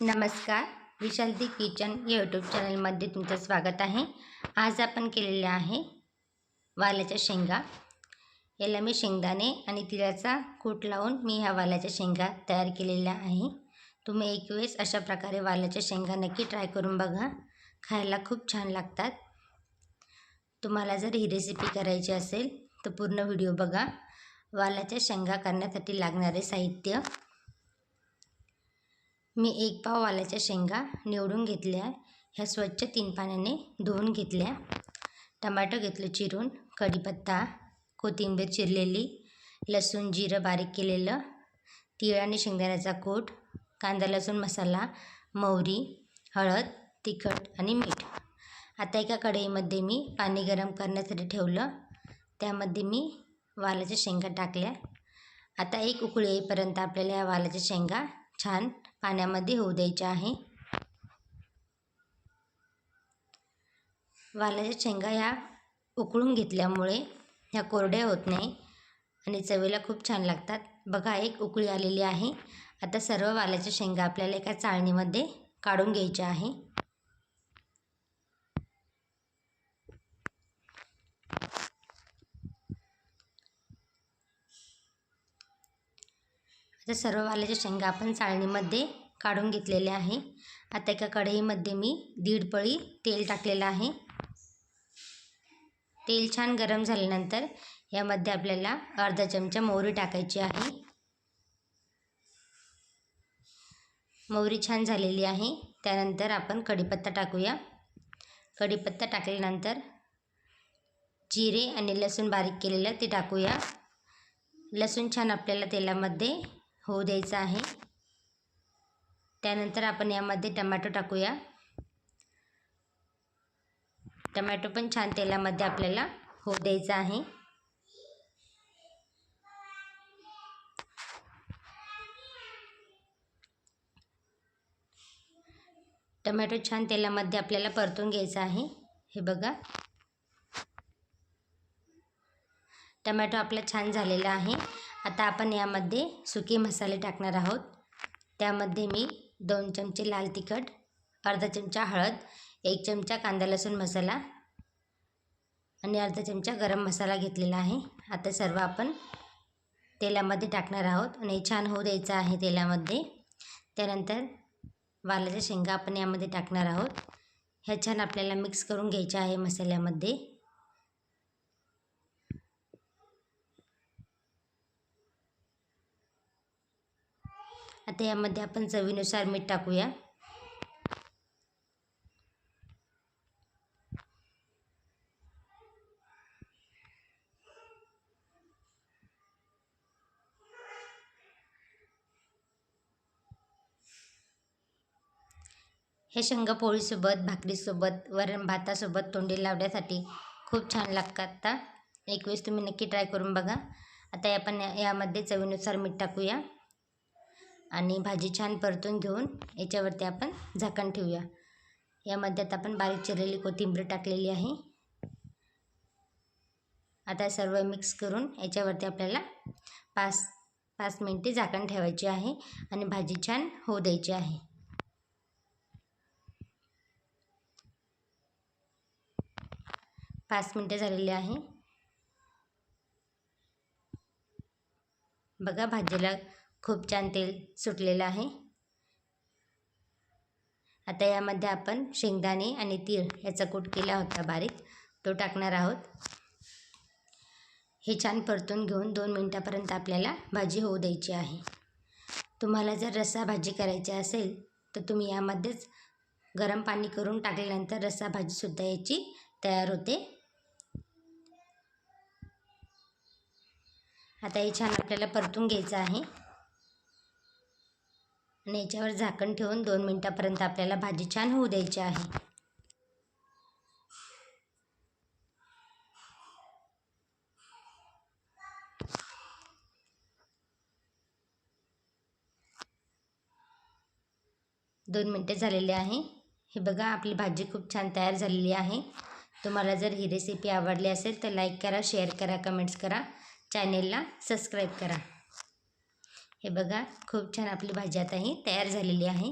नमस्कार विशांती किचन या यूट्यूब चॅनलमध्ये तुमचं स्वागत आहे. आज आपण केलेलं आहे वालाच्या शेंगा. याला मी शेंगदाणे आणि तिळाचा कूट लावून मी ह्या वालाच्या शेंगा तयार केलेल्या आहे. तुम्ही एक वेळेस अशा प्रकारे वालाच्या शेंगा नक्की ट्राय करून बघा. खायला खूप छान लागतात. तुम्हाला जर ही रेसिपी करायची असेल तर पूर्ण व्हिडिओ बघा. वालाच्या शेंगा करण्यासाठी लागणारे साहित्य. मी एक पाव वालाच्या शेंगा निवडून घेतल्या. ह्या स्वच्छ तीन पाण्याने धुवून घेतल्या. टमाटो घेतलं चिरून कढीपत्ता कोथिंबीर चिरलेली लसूण जिरं बारीक केलेलं तीळ आणि शेंगदाण्याचा कूट कांदा लसूण मसाला मोहरी हळद तिखट आणि मीठ. आता एका कढईमध्ये मी पाणी गरम करण्यासाठी ठेवलं. त्यामध्ये मी वालाच्या शेंगा टाकल्या. आता एक उकळी येईपर्यंत आपल्याला या वालाच्या शेंगा छान पाण्यामध्ये होऊ द्यायच्या आहे. वालाच्या शेंगा ह्या उकळून घेतल्यामुळे ह्या कोरड्या होत नाही आणि चवीला खूप छान लागतात. बघा एक उकळी आलेली आहे. आता सर्व वालाच्या शेंगा आपल्याला एका चाळणीमध्ये काढून घ्यायच्या आहे. आता सर्व वाल्याच्या शेंगा आपण चाळणीमध्ये काढून घेतलेल्या आहे. आता एका कढईमध्ये मी दीड पळी तेल टाकलेलं आहे. तेल छान गरम झाल्यानंतर यामध्ये आपल्याला अर्धा चमचा मोहरी टाकायची आहे. मोहरी छान झालेली आहे. त्यानंतर आपण कढीपत्ता टाकूया. कढीपत्ता टाकल्यानंतर जिरे आणि लसूण बारीक केलेलं ते टाकूया. लसूण छान आपल्याला तेलामध्ये होऊ द्यायचं आहे. त्यानंतर आपण यामध्ये टमॅटो टाकूया. टमॅटो पण छान तेलामध्ये आपल्याला होऊ द्यायचं आहे. टमॅटो छान तेलामध्ये आपल्याला परतून घ्यायचा आहे. हे बघा. टमॅटो आपला छान झालेला आहे. आता आपण यामध्ये सुके मसाले टाकणार आहोत. त्यामध्ये मी दोन चमचे लाल तिखट अर्धा चमचा हळद एक चमचा कांदा लसूण मसाला आणि अर्धा चमचा गरम मसाला घेतलेला आहे. आता सर्व आपण तेलामध्ये टाकणार आहोत आणि छान होऊ द्यायचं आहे तेलामध्ये. त्यानंतर वालाच्या शेंगा आपण यामध्ये टाकणार आहोत. ह्या छान आपल्याला मिक्स करून घ्यायच्या आहे मसाल्यामध्ये. आता यामध्ये आपण चवीनुसार मीठ टाकूया. हे शेंगा पोळीसोबत भाकरीसोबत वरण भातासोबत तोंडी लावण्यासाठी खूप छान लागतात एक वेळेस तुम्ही नक्की ट्राय करून बघा. आता आपण यामध्ये चवीनुसार मीठ टाकूया. आणि भाजी छान परतून घेऊन याच्यावरती आपण झाकण ठेवूया. यामध्ये आता आपण बारीक चिरलेली कोथिंबीर टाकलेली आहे. आता सर्व मिक्स करून याच्यावरती आपल्याला पाच पाच मिनटे झाकण ठेवायचे आहे आणि भाजी छान होऊ द्यायची आहे. पाच मिनटे झालेली आहे. बघा भाजीला खूप छान तेल सुटलेलं आहे. आता यामध्ये आपण शेंगदाणे आणि तीळ याचा कूट केला होता बारीक. तो टाकणार आहोत. हे छान परतून घेऊन दोन मिनटापर्यंत आपल्याला भाजी होऊ द्यायची आहे. तुम्हाला जर रस्सा भाजी करायची असेल तर तुम्ही यामध्येच गरम पाणी करून टाकल्यानंतर रस्सा भाजीसुद्धा याची तयार होते. आता हे छान आपल्याला परतून घ्यायचं आहे. आणि याच्यावर झाकण ठेवून दोन मिनटापर्यंत आपल्याला भाजी छान होऊ द्यायची आहे. दोन मिनटे झालेले आहे. हे बघा आपली भाजी खूप छान तयार झालेली आहे. तुम्हाला जर ही रेसिपी आवडली असेल तर लाईक करा शेअर करा कमेंट्स करा. चॅनेलला सबस्क्राईब करा. हे बघा खूप छान आपली भाजी आता ही तयार झालेली आहे.